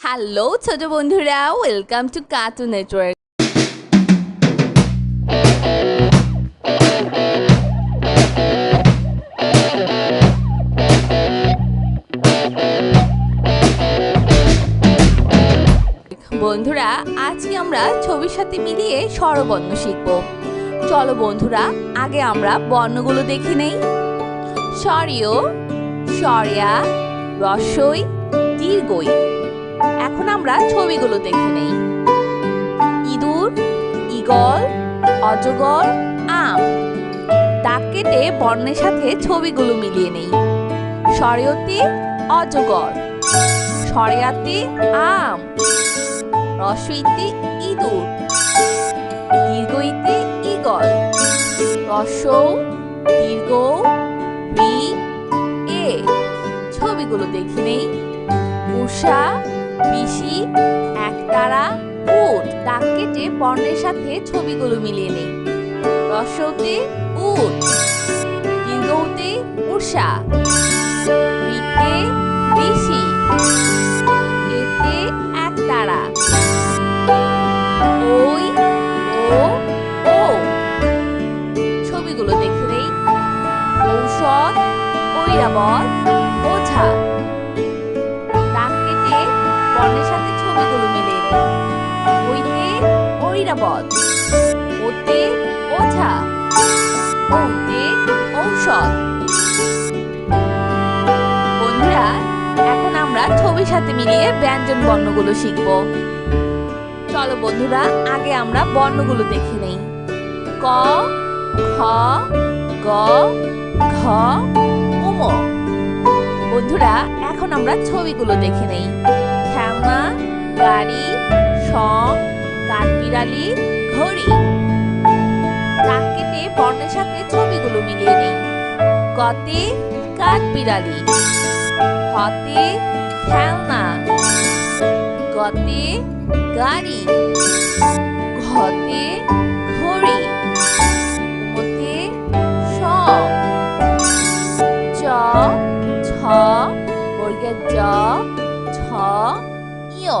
Hello ছোট বন্ধুরা welcome to cartoon network বন্ধুরা, আজকে আমরা ছবির সাথে মিলিয়ে স্বরবর্ণ শিখব। চলো বন্ধুরা, আগে আমরা বর্ণগুলো দেখে নেই। স্বরীয়, স্বরিয়া রসই দীর্ঘই। এখন আমরা ছবিগুলো দেখে নেই। ইঁদুর, ঈগল, অজগর, আম। দাগ কেটে বর্ণের সাথে ছবিগুলো মিলিয়ে নেই। সরেয়তে, অজগর। সরেয়াতে, আম। রসইতে, ইঁদুর। দীর্ঘইতে, ঈগল। রসৌ, দীর্ঘ রি এ। ছবিগুলো দেখে নেই। উষা বিশি একতারা, উট। দাগ কেটে বর্ণের সাথে ছবিগুলো মিলিয়ে নেই। রসৌতে উট দীর্ঘতে উষা ঋষি সাথে মিলিয়ে ব্যঞ্জন বর্ণগুলো শিখব। চলো বন্ধুরা, আগে আমরা বর্ণগুলো দেখে নেই। ক খ গ, ঘ উম বন্ধুরা, এখন আমরা ছবিগুলো দেখে নেই। খেলনা, গাড়ি সং কাঠবিড়ালি ঘড়ি। দাগ কেটে বর্ণের সাথে ছবিগুলো মিলিয়ে নেই। কতে কাঠবিড়ালি হতে খেলনা। গতে, গাড়ি। ঘতে ঘড়ি। মতে সব চ ছ বর্গের জ ছ ইয়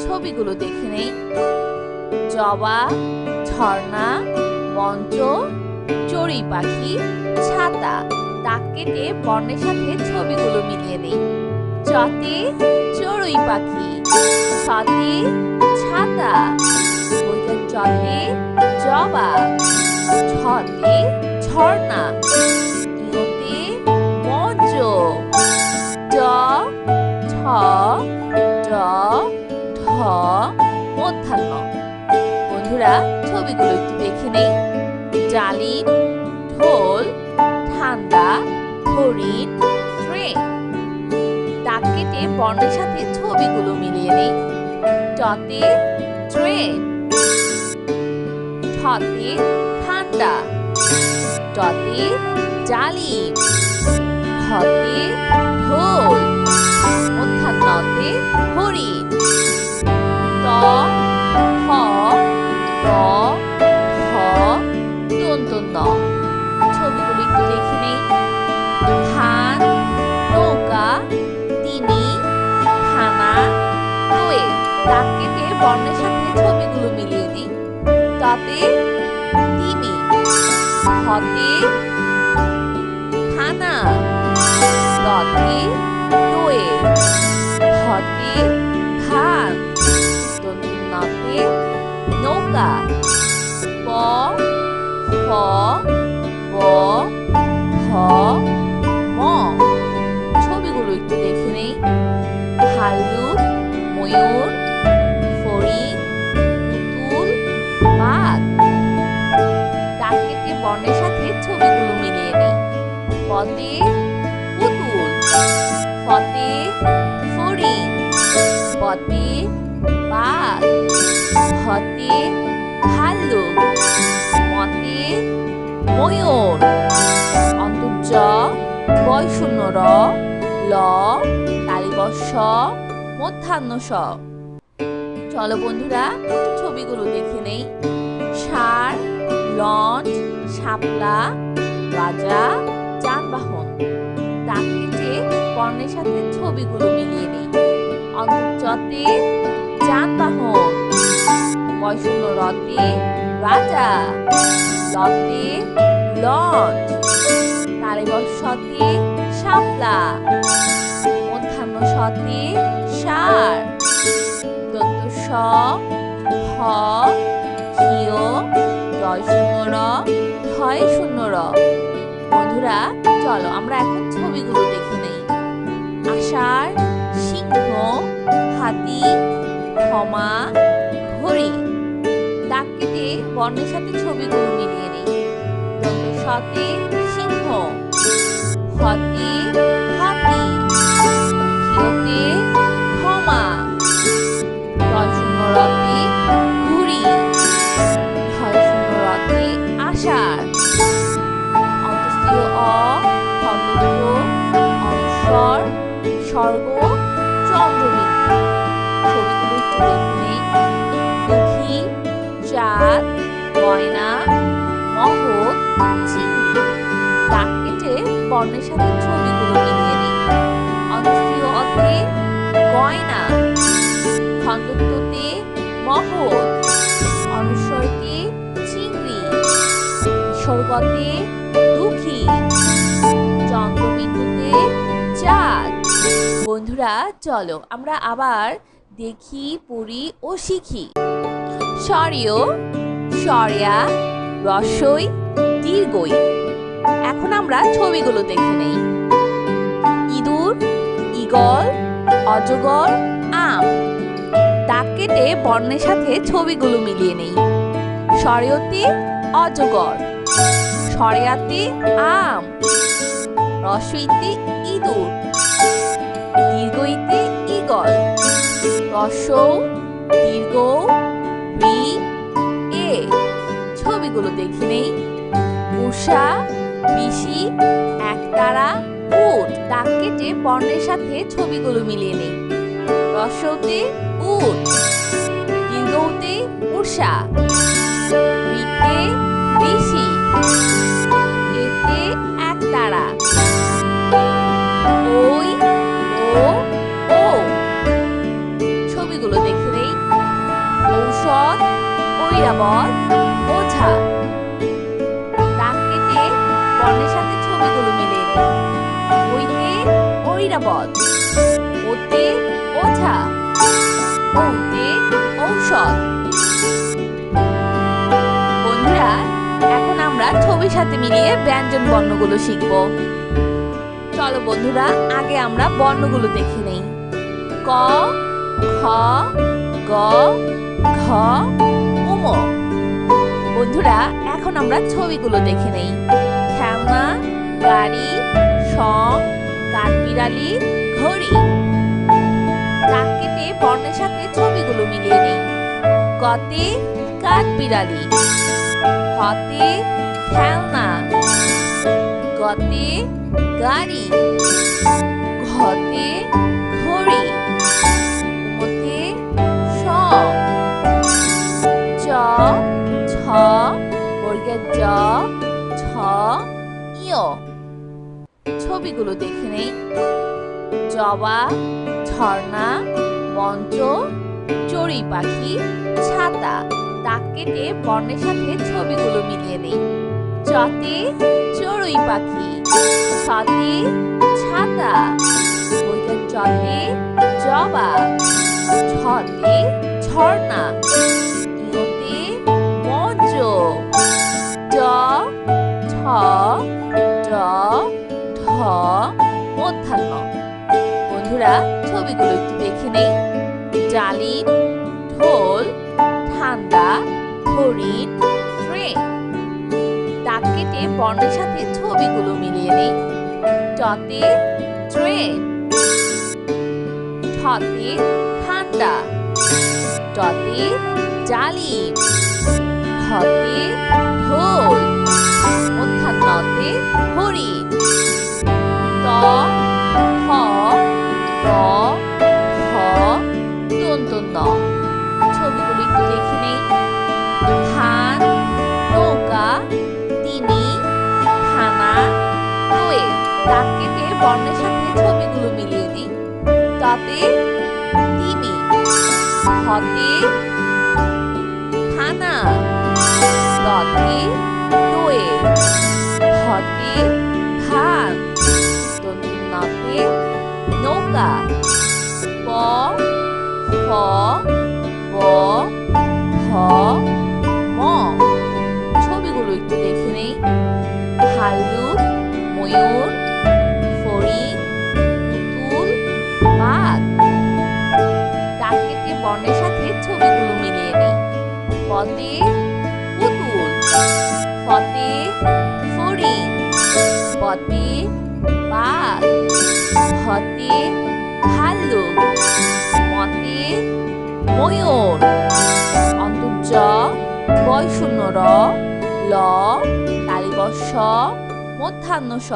ছবিগুলো দেখে নেই। জবা, ঝর্ণা, মঞ্চ, চড়ুই পাখি, ছাতা। দাগ কেটে বর্ণের সাথে ছবিগুলো মিলিয়ে নেই। চতে চড়ুই পাখি ছতে ছাতা বইটা চতে জবা ছতে ঝর্ণা। টতে ট্রেন ঠতে ঠান্ডা টতে জালিম হতে ঢোল মধ্যাহ্নতে হরিণ ত র হ দন্ত ন ছবিগুলো একটু দেখে নেই। ধান, নৌকা তিনি থানা রয়ে বর্ণের সাথে ছবিগুলো মিলিয়ে দিই। তাতে তিমি হতে থানা দতে রয়ে হতে ধান নতে নৌকা, প ফ হতে ভাল্লুক মতে ময়ূর, অন্তর্য বয় শূন্য র ল তালিবর্ষ মধ্যাহ্ন স চলো বন্ধুরা, ছবিগুলো দেখে নেই। ষাঁড়, লঞ্চ, শাপলা রাজা যানবাহন। দাগ কেটে বর্ণের সাথে ছবিগুলো মিলিয়ে নেই। অন্ত বয়শূন্য রতে রাজা লতে লঞ্চ তালিবর সতে শাপলা, মধ্যাহ্ন সতে সার দন্ত স হ ক্ষীয় জয় শূন্য র ধয় শূন্য র বন্ধুরা চলো, আমরা এখন ছবিগুলো দেখে নেই। আষাঢ়, সিংহ, হাতি, ক্ষমা, ঘড়ি। দাগ কেটে বর্ণের সাথে ছবিগুলো মিলিয়ে নিই। সতে সিংহ। হাতি বর্ণের সাথে ছবিগুলো মিলিয়ে নেই অতে গয়না অনুস্বরতে চিংড়ি বিসর্গতে দুঃখী, চন্দ্রবিন্দুতে চাঁদ। বন্ধুরা, চলো আমরা আবার দেখি, পড়ি ও শিখি। স্বরীয়, স্বরিয়া, রসই, দীর্ঘই। এখন আমরা ছবিগুলো দেখে নেই। ইঁদুর, ঈগল, অজগর, আম। দাগ কেটে বর্ণের সাথে ছবিগুলো মিলিয়ে নেই। স্বরীয়তে অজগর। সরেয়াতে, আম। রসইতে, ইঁদুর। দীর্ঘইতে, ঈগল। রসৌ, দীর্ঘ এ। ছবিগুলো দেখে নেই। উষা বিশি একতারা, উট। দাগ কেটে বর্ণের সাথে ছবিগুলো মিলিয়ে নেই। রসৌতে, উট। দীর্ঘতে উষা। রিতে ঋষি। এতে এক ওই, ও ও। ছবিগুলো নেই। ঐরাবত ওতে ওঝা। ওতে ঔষধ। বন্ধুরা, এখন আমরা ছবির সাথে মিলিয়ে ব্যঞ্জন বর্ণগুলো শিখব। চলো বন্ধুরা, আগে আমরা বর্ণগুলো দেখে নেই। ক খ গ, ঘ, উম। বন্ধুরা, এখন আমরা ছবিগুলো দেখে নেই। খেলনা, গাড়ি সং কাঠবিড়ালি ঘড়ি। দাগ কেটে বর্ণের সাথে ছবিগুলো মিলিয়ে নেই। কতে কাঠবিড়ালি হতে খেলনা, গতে গাড়ি, ঘতে ঘড়ি মতে সং চ ছ বর্গের জ ছ ইয় ছবিগুলো দেখে নেই। জবা, ঝর্ণা, মঞ্চ, চড়ুই পাখি, ছাতা, দাগ কেটে বর্ণের সাথে ছবিগুলো মিলিয়ে নেই। চতে চড়ুই পাখি ছতে ছাতা বইটার চতে জবা, ছতে ঝর্ণা মঞ্চ। ছবিগুলো একটু দেখে নেই। ডালিম, ঢোল, ঠান্ডা, হরিণ ট্রেন কেটে বর্ণের সাথে ছবিগুলো মিলিয়ে নেই। টতে ট্রেন ঠতে ঠান্ডা। টতে জালিম ধতে ঢোল। মধ্যাহ্নতে হরিণ। ত ছবিগুলো একটু দেখে নেই। ধান নৌকা তিমি থানা দোয়েল দাগ কেটে বর্ণের সাথে ছবিগুলো মিলিয়ে দিই। তাতে তিমি, হতে ডানা দতে দোয়েল হতে ধান নতে নৌকা, প ফ ভ, ম। ছবিগুলো একটু দেখে নেই। ভাল্লুক ময়ূর, ফড়িং পুতুল বাঘ। ডাকেটে বর্ণের সাথে ছবিগুলো মিলিয়ে নেই। পতে পুতুল ফতে ফড়িং পতে বাঘ হতে ভাল্লুক ময়ূর। অন্তর্য বয় শূন্য র ল তালিবর্ষ মধ্যাহ্ন স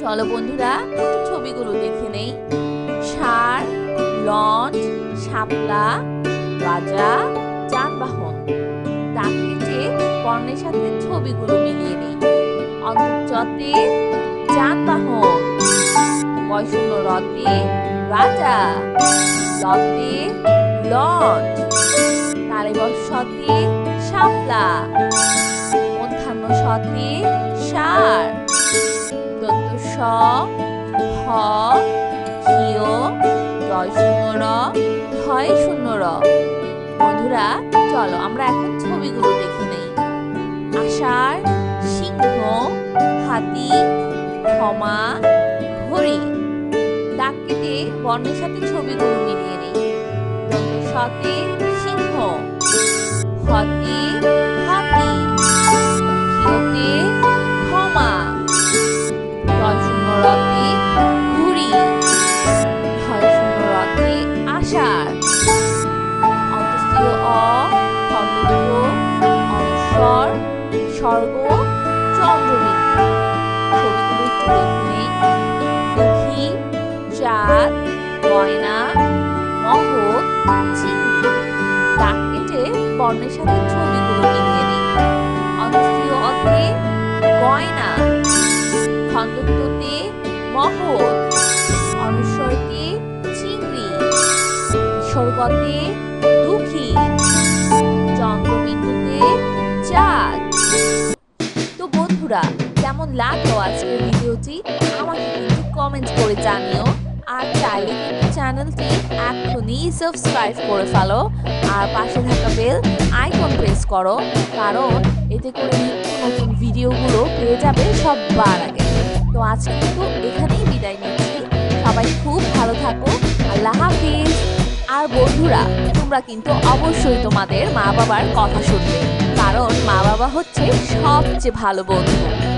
চলো বন্ধুরা ছবিগুলো দেখে নেই। ষাঁড়, লঞ্চ, শাপলা, রাজা, যানবাহন। ডাকটিতে বর্ণের সাথে ছবিগুলো মিলিয়ে নেই। অন্তর্জতে যানবাহন বয়শূন্য রতে রাজা। লতে লঞ্চ তালিবর্ষতে শাপলা। মধ্যাহ্ন সতে ষাঁড় দন্ত স হ ক্ষীয় জয় শূন্য র ধয় শূন্য র বন্ধুরা চলো, আমরা এখন ছবিগুলো দেখে নেই। আষাঢ়, সিংহ, হাতি, ক্ষমা, ঘড়ি। কেটে বর্ণের সাথে ছবিগুলো আষাঢ় অন্তস্থীয় অ খণ্ড অনুস্বর স্বর্গ চন্দ্রবিন্দু ছবিগুলো একটু দেখে নেই দুঃখী চাঁদ গয়না মহৎ চিংড়ি দাগ কেটে বর্ণের সাথে ছবিগুলো মিলিয়ে নেই। অন্তস্থীয় অতে গয়না খন্দত্বতে মহৎ অনুস্বরতে বিসর্গতে দুঃখী। চন্দ্রবিন্দুতে চাঁদ। তো বন্ধুরা, কেমন লাগল আজকের ভিডিওটি? আমাকে কিন্তু কমেন্ট করে জানিও। আর চাইলে কিন্তু চ্যানেলটি এখনই সাবস্ক্রাইব করে ফেলো। আর পাশে থাকা বেল আইকন প্রেস করো, কারণ এতে করে নিত্য নতুন ভিডিওগুলো পেয়ে যাবে সবার আগে। তো আজকে কিন্তু এখানেই বিদায় নিচ্ছি। সবাই খুব ভালো থাকো। আল্লাহ হাফিজ। আর বন্ধুরা, তোমরা কিন্তু অবশ্যই তোমাদের মা বাবার কথা শুনবে। কারণ মা বাবা হচ্ছে সবচেয়ে ভালো বন্ধু।